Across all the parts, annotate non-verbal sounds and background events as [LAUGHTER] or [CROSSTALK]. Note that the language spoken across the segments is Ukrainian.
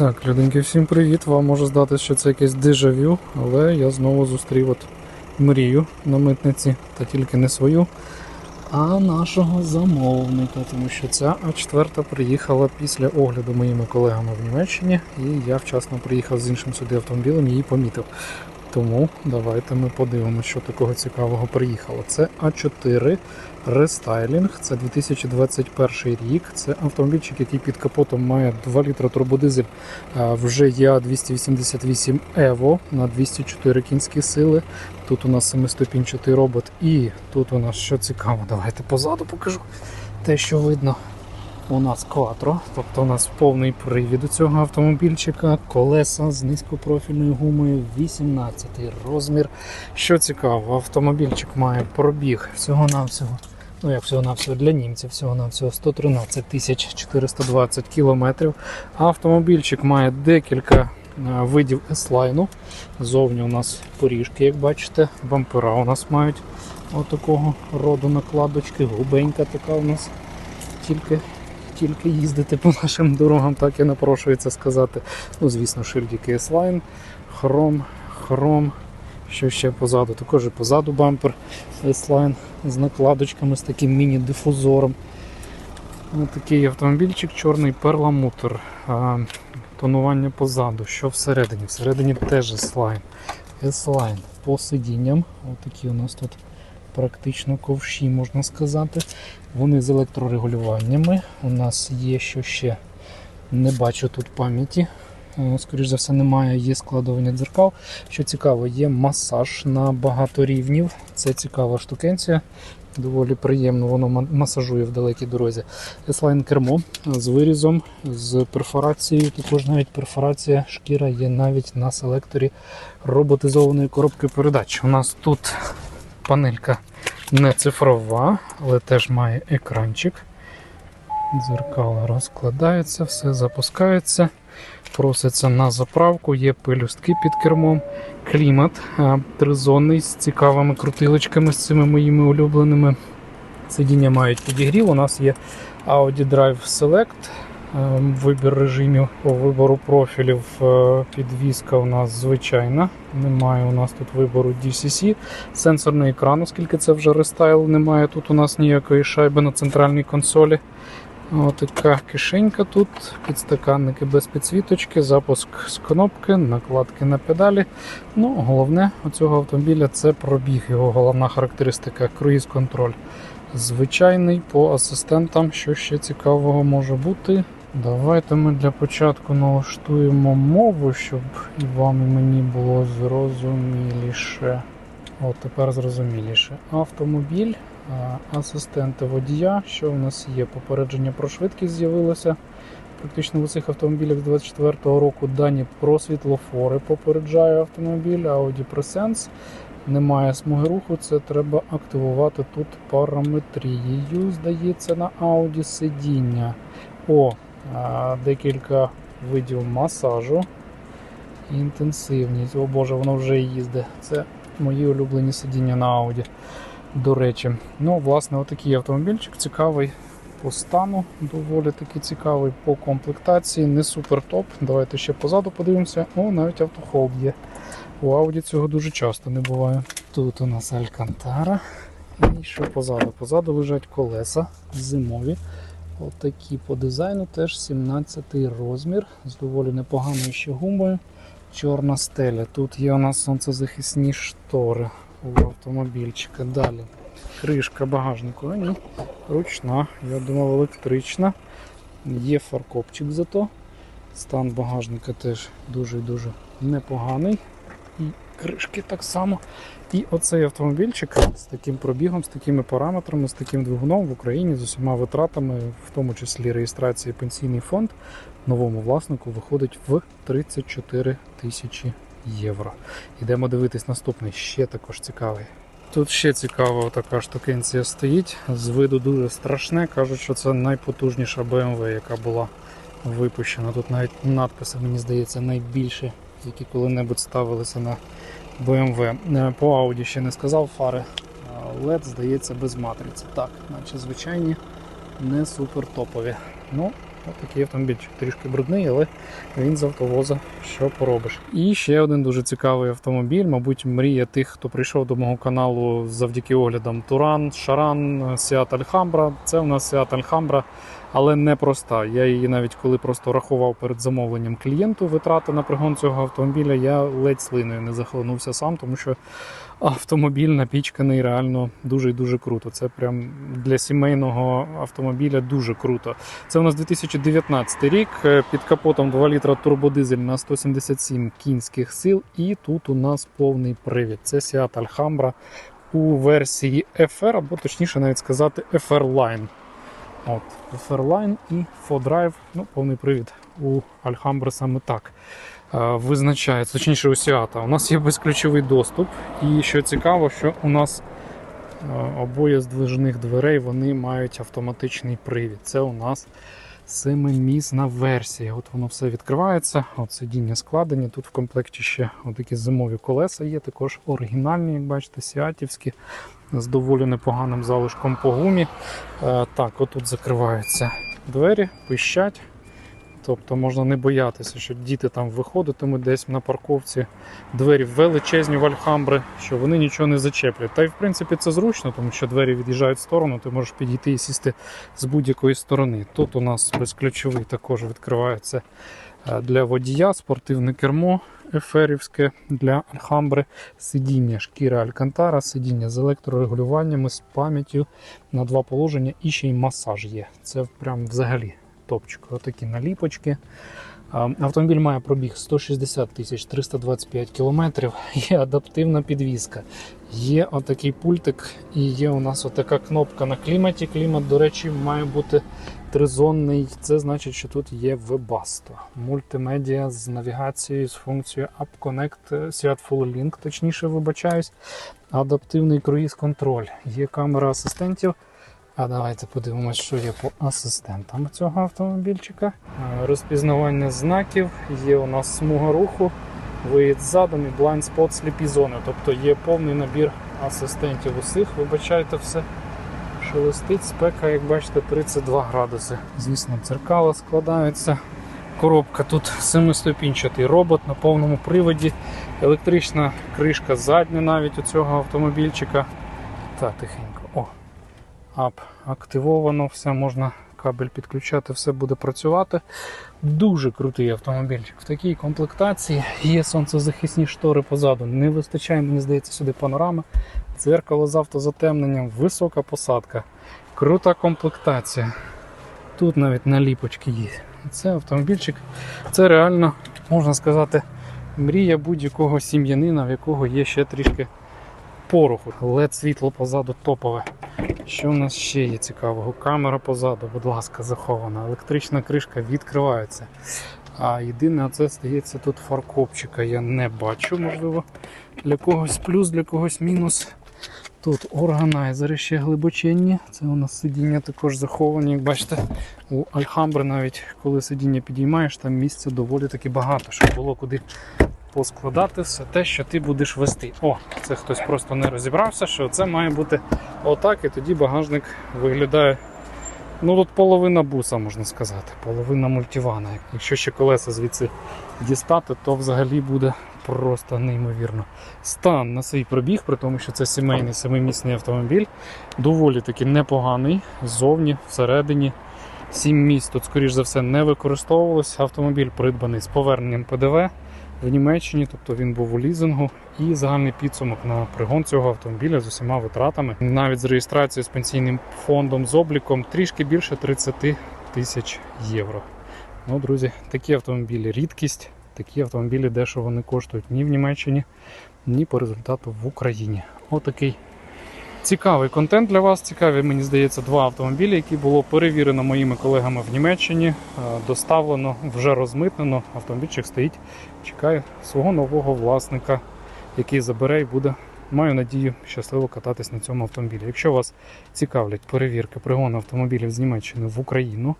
Так, людинки, всім привіт. Вам може здатися, що це якесь дежавю, але я знову зустрів от мрію на митниці, та тільки не свою, а нашого замовника, тому що ця А4 приїхала після огляду моїми колегами в Німеччині, і я вчасно приїхав з іншим сюди автомобілем її помітив. Тому давайте ми подивимося, що такого цікавого приїхало. Це А4 рестайлінг, це 2021 рік. Це автомобільчик, який під капотом має 2 літра турбодизель. Вже є 288 Evo на 204 кінські сили. Тут у нас 7-ступінчатий робот. І тут у нас що цікаво, давайте позаду покажу те, що видно. У нас кватро, тобто у нас повний привід у цього автомобільчика, колеса з низькопрофільною гумою, 18 розмір. Що цікаво, автомобільчик має пробіг всього-навсього, ну як всього-навсього для німців, всього-навсього 113 тисяч 420 кілометрів. Автомобільчик має декілька е, видів S-лайну. Зовні у нас поріжки, як бачите, бампера у нас мають отакого роду накладочки, губенька така у нас тільки тільки їздити по нашим дорогам, так і напрошується сказати. Ну, звісно, шильдики S-Line, хром, хром. Що ще позаду? Також і позаду бампер S-Line з накладочками, з таким міні-дифузором. Ось такий автомобільчик, чорний перламутр. Тонування позаду. Що всередині? Всередині теж S-Line. S-Line по сидінням. Ось такі у нас тут практично ковші, можна сказати. Вони з електрорегулюваннями. У нас є що ще не бачу тут пам'яті. Е, Скоріш за все, немає, є складування дзеркал. Що цікаво, є масаж на багато рівнів. Це цікава штукенція. Доволі приємно, воно масажує в далекій дорозі. S-Line кермо з вирізом, з перфорацією. Також навіть перфорація шкіра є навіть на селекторі роботизованої коробки передач. У нас тут панелька не цифрова, але теж має екранчик. Дзеркало розкладається, все запускається, проситься на заправку, є пелюстки під кермом, клімат тризонний з цікавими крутилочками, з цими моїми улюбленими. Сидіння мають підігрів. У нас є Audi Drive Select, вибір режимів по вибору профілів. е, Підвізка у нас звичайна. Немає у нас тут вибору DCC. Сенсорний екран, оскільки це вже рестайл, немає тут у нас ніякої шайби на центральній консолі. Отака кишенька тут, підстаканники без підсвіточки, запуск з кнопки, накладки на педалі. Ну, головне у цього автомобіля це пробіг, його головна характеристика круїз контроль. Звичайний по асистентам, що ще цікавого може бути. Давайте ми для початку налаштуємо мову, щоб і вам, і мені було зрозуміліше. От тепер зрозуміліше. Автомобіль, асистенти водія. Що в нас є? Попередження про швидкість з'явилося. Практично в усіх автомобілях з 24-го року дані про світлофори попереджає автомобіль, Audi Presense. Немає смуги руху, це треба активувати тут параметрією, здається, на Audi сидіння. О, декілька видів масажу. Інтенсивність. О Боже, воно вже їздить. Це мої улюблені сидіння на Audi. До речі, ну, власне, отакий автомобільчик цікавий по стану, доволі таки цікавий по комплектації, не супер топ. Давайте ще позаду подивимося. О, навіть автохолд є. У Audi цього дуже часто не буває. Тут у нас Алькантара. І що позаду? Позаду лежать колеса зимові. Отакі по дизайну, теж 17 розмір з доволі непоганою ще гумою. Чорна стеля. Тут є у нас сонцезахисні штори у автомобільчика. Далі. Кришка багажнику. Ні, ручна, я думав електрична. Є фаркопчик зато. Стан багажника теж дуже-дуже непоганий. Кришки так само. І оцей автомобільчик з таким пробігом, з такими параметрами, з таким двигуном в Україні з усіма витратами, в тому числі реєстрації пенсійний фонд, новому власнику виходить в 34 тисячі євро. Йдемо дивитись наступний, ще також цікавий. Тут ще цікава така штукенція стоїть. З виду дуже страшне. Кажуть, що це найпотужніша BMW, яка була випущена. Тут навіть надписи, мені здається, найбільші, які коли-небудь ставилися на BMW. Е, По Audi ще не сказав, фари LED, здається, без матриці. Так, наче звичайні, не супер топові. Ну, такий автомобільчик трішки брудний, але він з автовоза, що поробиш. І ще один дуже цікавий автомобіль, мабуть, мрія тих, хто прийшов до мого каналу завдяки оглядам Туран, Шаран, Seat Alhambra. Це у нас Seat Alhambra, але не проста. Я її навіть коли просто рахував перед замовленням клієнту витрати на пригон цього автомобіля, я ледь слиною не захлинувся сам, тому що автомобіль напічканий реально дуже і дуже круто. Це прям для сімейного автомобіля дуже круто. Це у нас 2019 рік. е, Під капотом 2 літра турбодизель на 177 кінських сил. І тут у нас повний привід. Це Seat Alhambra у версії FR, або точніше навіть сказати FR Line. От, Fairline і 4Drive, ну, повний привід у Alhambra саме так е, визначається, точніше у Сіата. У нас є безключовий доступ. І що цікаво, що у нас е, обоє движних дверей вони мають автоматичний привід. Це у нас семимісна версія. От воно все відкривається. От сидіння складені. Тут в комплекті ще такі зимові колеса є, також оригінальні, як бачите, сіатівські. З доволі непоганим залишком по гумі. Е, Так, отут закриваються двері, пищать. Тобто можна не боятися, що діти там виходитимуть десь на парковці, двері величезні в Альхамбри, що вони нічого не зачеплять. Та й в принципі це зручно, тому що двері від'їжджають в сторону, ти можеш підійти і сісти з будь-якої сторони. Тут у нас безключовий також відкривається е, для водія, спортивне кермо еферівське для Альхамбри, сидіння шкіра Алькантара, сидіння з електрорегулюваннями, з пам'яттю на два положення і ще й масаж є. Це прям взагалі топчик. Отакі наліпочки. Автомобіль має пробіг 160 тисяч 325 кілометрів. Є [LAUGHS] адаптивна підвізка. Є отакий пультик і є у нас отака кнопка на кліматі. Клімат, до речі, має бути тризонний. Це значить, що тут є Webasto. Мультимедіа з навігацією, з функцією App Connect, Seat Full Link, точніше вибачаюсь. Адаптивний круїз-контроль. Є камера асистентів. А давайте подивимось, що є по асистентам цього автомобільчика. Е, Розпізнавання знаків, є у нас смуга руху, виїзд задом і blind spot сліпі зони. Тобто є повний набір асистентів усіх. Вибачайте все. Шелестить спека, як бачите, 32 градуси. Звісно, дзеркала складаються. Коробка тут семиступінчатий робот на повному приводі. Електрична кришка задня навіть у цього автомобільчика. Та тихенько. О, ап активовано, все можна кабель підключати, все буде працювати. Дуже крутий автомобільчик. В такій комплектації є сонцезахисні штори позаду. Не вистачає, мені здається, сюди панорами, дзеркало з автозатемненням, висока посадка, крута комплектація. Тут навіть наліпочки є. Це автомобільчик, це реально, можна сказати, мрія будь-якого сім'янина, в якого є ще трішки пороху. led світло позаду топове. Що в нас ще є цікавого? Камера позаду, будь ласка, захована. Електрична кришка відкривається. А єдине, це здається, тут фаркопчика я не бачу, можливо, для когось плюс, для когось мінус. Тут органайзери ще глибоченні. Це у нас сидіння також заховані. Як бачите, у Альхамбри навіть коли сидіння підіймаєш, там місця доволі таки багато, щоб було куди поскладати все те, що ти будеш вести. О, це хтось просто не розібрався, що це має бути отак, і тоді багажник виглядає. Ну тут половина буса, можна сказати, половина мультивана. Якщо ще колеса звідси дістати, то взагалі буде просто неймовірно. Стан на свій пробіг, при тому, що це сімейний семимісний автомобіль, доволі таки непоганий. Ззовні, всередині. Сім місць тут, скоріш за все, не використовувалось. Автомобіль придбаний з поверненням ПДВ в Німеччині, тобто він був у лізингу, і загальний підсумок на пригон цього автомобіля з усіма витратами, навіть з реєстрацією з пенсійним фондом з обліком, трішки більше 30 тисяч євро. Ну, друзі, такі автомобілі рідкість, такі автомобілі дешево не коштують ні в Німеччині, ні по результату в Україні. Отакий цікавий контент для вас. Цікаві, мені здається, два автомобілі, які було перевірено моїми колегами в Німеччині, е, доставлено, вже розмитнено. Автомобільчик стоїть, чекає свого нового власника, який забере і буде. Маю надію щасливо кататись на цьому автомобілі. Якщо вас цікавлять перевірки пригону автомобілів з Німеччини в Україну,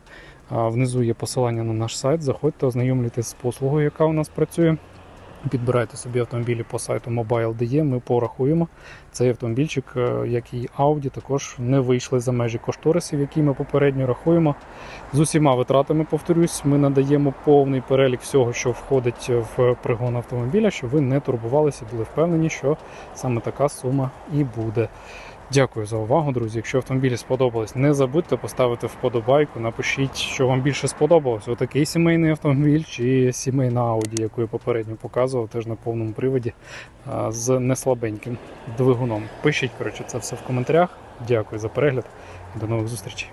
внизу є посилання на наш сайт. Заходьте, ознайомлюйтесь з послугою, яка у нас працює. Підбирайте собі автомобілі по сайту Mobile.de, ми порахуємо. Цей автомобільчик, е, як і Audi, також не вийшли за межі кошторисів, які ми попередньо рахуємо. З усіма витратами, повторюсь, ми надаємо повний перелік всього, що входить в пригон автомобіля, щоб ви не турбувалися, були впевнені, що саме така сума і буде. Дякую за увагу, друзі. Якщо автомобілі сподобались, не забудьте поставити вподобайку, напишіть, що вам більше сподобалось. Отакий сімейний автомобіль чи сімейна Audi, яку я попередньо показував, теж на повному приводі з неслабеньким двигуном. Пишіть, коротше, це все в коментарях. Дякую за перегляд. До нових зустрічей.